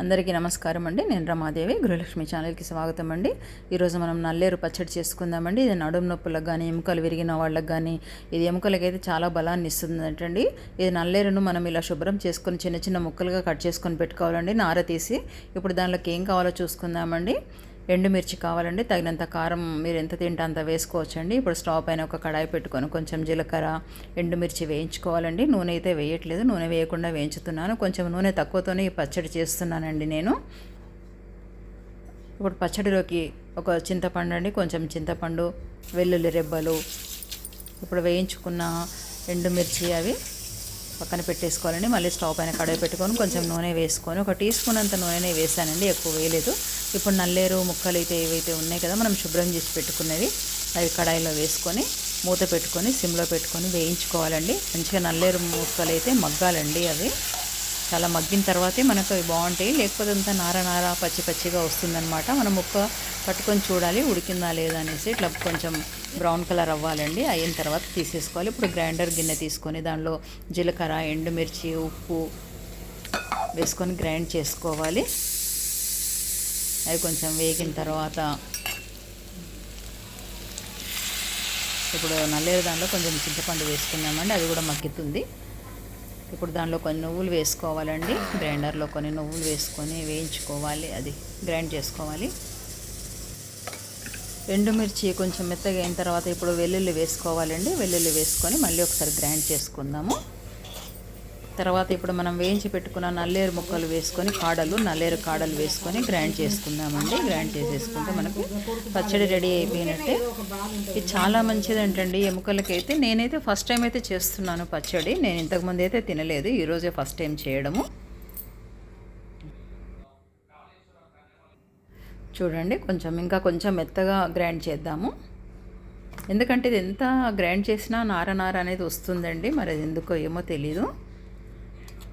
అందరికీ నమస్కారం అండి. నేను రమాదేవి గృహలక్ష్మి ఛానల్కి స్వాగతం అండి. ఈరోజు మనం నల్లేరు పచ్చడి చేసుకుందామండి. ఇది నడుము నొప్పులకు కానీ ఎముకలు విరిగిన వాళ్ళకి కానీ ఇది ఎముకలకైతే చాలా బలాన్ని ఇస్తుందంటండి. ఇది నల్లేరును మనం ఇలా శుభ్రం చేసుకొని చిన్న చిన్న ముక్కలుగా కట్ చేసుకొని పెట్టుకోవాలండి. నార తీసి ఇప్పుడు దానిలోకి ఏం కావాలో చూసుకుందామండి. ఎండుమిర్చి కావాలండి తగినంత కారం మీరు ఎంత తింటే అంత వేసుకోవచ్చండి. ఇప్పుడు స్టవ్ పైన ఒక కడాయి పెట్టుకొని కొంచెం జీలకర్ర ఎండుమిర్చి వేయించుకోవాలండి. నూనె అయితే వేయట్లేదు నూనె వేయకుండా వేయించుతున్నాను. కొంచెం నూనె తక్కువతోనే ఈ పచ్చడి చేస్తున్నానండి నేను. ఇప్పుడు పచ్చడిలోకి ఒక చింతపండు అండి కొంచెం చింతపండు వెల్లుల్లి రెబ్బలు ఇప్పుడు వేయించుకున్న ఎండుమిర్చి అవి పక్కన పెట్టేసుకోవాలండి. మళ్ళీ స్టవ్ పైన కడాయి పెట్టుకొని కొంచెం నూనె వేసుకొని ఒక టీ స్పూన్ అంత నూనెనే వేసానండి ఎక్కువ వేయలేదు. ఇప్పుడు నల్లేరు ముక్కలు అయితే ఏవైతే ఉన్నాయి కదా మనం శుభ్రం చేసి పెట్టుకున్నవి అవి కడాయిలో వేసుకొని మూత పెట్టుకొని సిమ్లో పెట్టుకొని వేయించుకోవాలండి. మంచిగా నల్లేరు ముక్కలు అయితే మగ్గాలండి అవి. చాలా మగ్గిన తర్వాతే మనకు అవి బాగుంటాయి. లేకపోతే అంతా నార నార పచ్చి పచ్చిగా వస్తుందన్నమాట. మనం ముక్క పట్టుకొని చూడాలి ఉడికిందా లేదా అనేసి ఇట్లా కొంచెం బ్రౌన్ కలర్ అవ్వాలండి. అయిన తర్వాత తీసేసుకోవాలి. ఇప్పుడు గ్రైండర్ గిన్నె తీసుకొని దానిలో జీలకర్ర ఎండుమిర్చి ఉప్పు వేసుకొని గ్రైండ్ చేసుకోవాలి. అవి కొంచెం వేగిన తర్వాత ఇప్పుడు నల్లేరు దానిలో కొంచెం చింతపండు వేసుకున్నామండి. అది కూడా మగ్గుతుంది. ఇప్పుడు దానిలో కొన్ని నువ్వులు వేసుకోవాలండి. గ్రైండర్లో కొన్ని నువ్వులు వేసుకొని వేయించుకోవాలి. అది గ్రైండ్ చేసుకోవాలి. ఎండుమిర్చి కొంచెం మెత్తగా అయిన తర్వాత ఇప్పుడు వెల్లుల్లి వేసుకోవాలండి. వెల్లుల్లి వేసుకొని మళ్ళీ ఒకసారి గ్రైండ్ చేసుకుందాము. తర్వాత ఇప్పుడు మనం వేయించి పెట్టుకున్న నల్లేరు ముక్కలు వేసుకొని కాడలు నల్లేరు కాడలు వేసుకొని గ్రైండ్ చేసుకుందామండి. గ్రైండ్ చేసేసుకుంటే మనకు పచ్చడి రెడీ అయిపోయినట్టే. ఇది చాలా మంచిది అంటండి ఎముకలకైతే నేనైతే ఫస్ట్ టైం అయితే చేస్తున్నాను పచ్చడి. నేను ఇంతకుముందు అయితే తినలేదు. ఈరోజే ఫస్ట్ టైం చేయడము. చూడండి కొంచెం ఇంకా కొంచెం మెత్తగా గ్రైండ్ చేద్దాము. ఎందుకంటే ఇది ఎంత గ్రైండ్ చేసినా నార నార అనేది వస్తుందండి. మరి అది ఎందుకో ఏమో తెలీదు.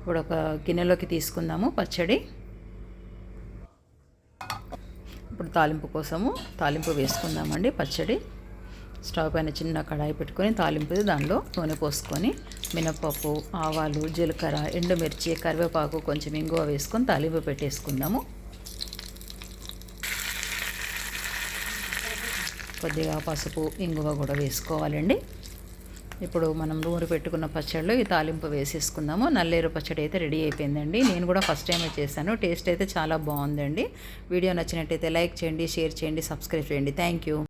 ఇప్పుడు ఒక గిన్నెలోకి తీసుకుందాము పచ్చడి. ఇప్పుడు తాలింపు కోసము తాలింపు వేసుకుందామండి పచ్చడి. స్టవ్ పైన చిన్న కడాయి పెట్టుకొని తాలింపు దానిలో నూనె పోసుకొని మినపప్పు ఆవాలు జీలకర్ర ఎండుమిర్చి కరివేపాకు కొంచెం ఇంగువ వేసుకొని తాలింపు పెట్టేసుకుందాము. కొద్దిగా పసుపు ఇంగువ కూడా వేసుకోవాలండి. ఇప్పుడు మనం నూరు పెట్టుకున్న పచ్చడిలో ఈ తాలింపు వేసేసుకుందాము. నల్లేరు పచ్చడి అయితే రెడీ అయిపోయిందండి. నేను కూడా ఫస్ట్ టైమే చేశాను. టేస్ట్ అయితే చాలా బాగుందండి. వీడియో నచ్చినట్టయితే లైక్ చేయండి షేర్ చేయండి సబ్స్క్రైబ్ చేయండి. Thank you.